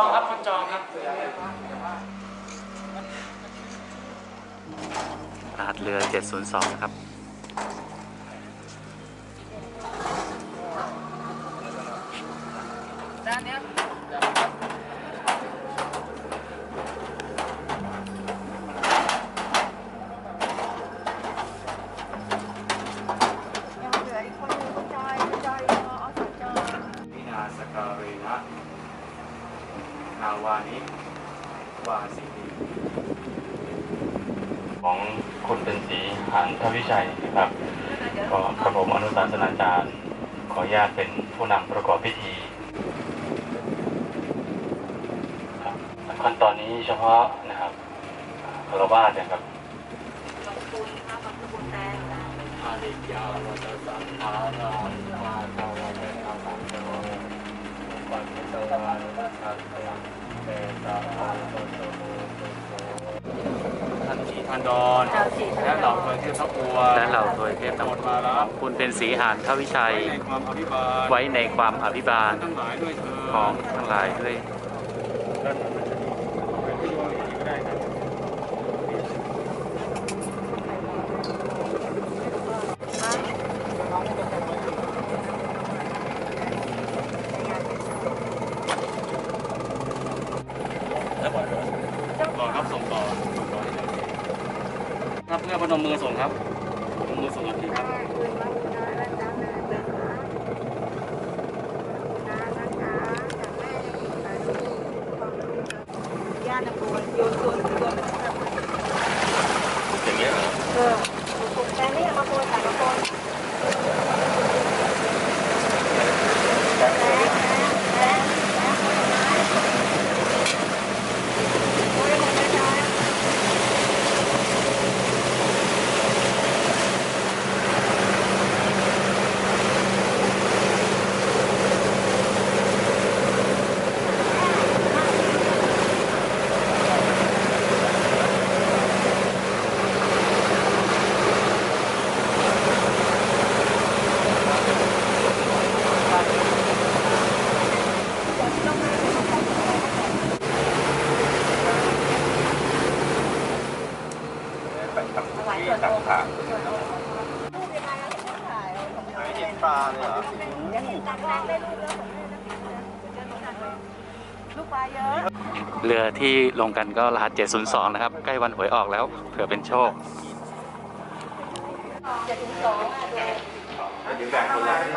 องครับคนจองครับรหัสเรือ 702 นะครับด้านนี้ นาวานิวาสินีของคุณเป็นศรีหันทวิชัยนะครับก็กระผมอนุสาสนาจารย์ ขออนุญาตเป็นผู้นำประกอบพิธีครับขั้นตอนนี้เฉพาะนะครับคารวาสนะครับขอบคุณครับขอบคุณแตงนะอาริยาวัตสังขารามาตาวะเตนะสังโฆปัจจตวานุสัตตะเตตาภาโตโตโตโต ท่านสีท่านดอนเราสี่และเหล่าโดยเทพทั้งปวงและเหล่าโดยเทพทั้งปวงมารับคุณเป็นสีหานทวิชัยในความอภิบาลไว้ในความอภิบาลทั้งหลายด้วยเธอของทั้งหลายด้วยด้านหลังมันจะมีเป็นวิดีโออีกทีก็ได้ครับแล้วก่อนก่อนครับส่งต่อส่งต่อให้เลย ครับเพื่อพนมมือส่งครับพนมมือส่งอีกทีครับญาติตะโกนโยนโยนโยน อย่างเงี้ยเหรอ เออแต่นี่มาโกนแต่มาโกนแรงแรงแรงโอ้ยมันไม่ได้ ไป ทำที่ต่างหากรูปยังไงอะเห็นเขาถ่ายเอาของเราเห็นปลาเลยเหรอยังเห็นตักแรงได้รูปแล้วผมเลยนะลูกปลาเยอะเรือที่ลงกันก็รหัส 702 นะครับ ใกล้วันหวยออกแล้ว เผื่อเป็นโชคเจ็ดถึงสองอะดูเดี๋ยวแบ่งคนละนี่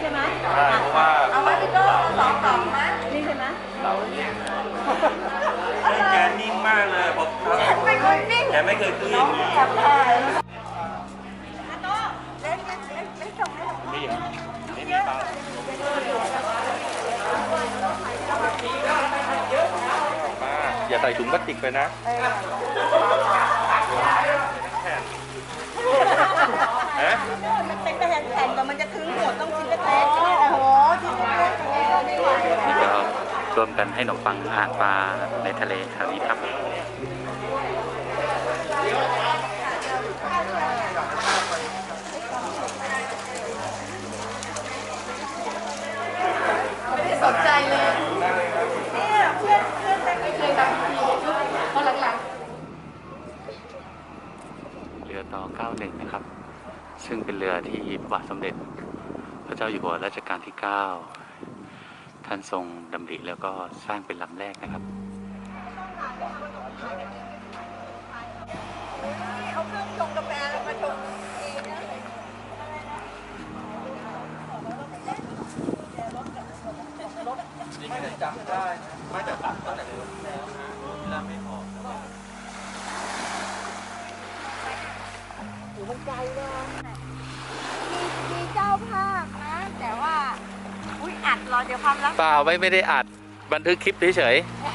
ใช่ไหมใช่เพราะว่าเอาไว้พี่โก้เอาสองสองนะนี่ใช่ไหม ไม่เคยขึ้นน้องแอบถ่ายเล่นเล่นเล่นเล่นส่งให้ผมนี่เหรอไม่มีตังมาอย่าใส่ถุงพลาสติกไปนะเออฮะมันเป็นแผ่นแผ่นแต่มันจะถึงหมดต้องชิ้นเล็กๆโอ้โหชิ้นเล็กๆอย่างนี้ก็ไม่วมกันให้ขนมปังอาหารปลาในทะเลแถวนี้ครับ 91 นะครับ ซึ่งเป็นเรือที่พระบาทสมเด็จ พระเจ้าอยู่หัวรัชกาลที่ 9 ท่านทรงดำริแล้วก็สร้างเป็นลำแรกนะครับจำได้ ไม่แต่ตัดตั้งแต่เริ่มแล้วนะเวลาไม่พอ อยู่มันไกลเลยมีมีเจ้าภาคนะ แต่ว่า อุ้ยอัดรอเดี๋ยวความรักเปล่าไม่ไม่ได้อัดบันทึกคลิปเฉยๆ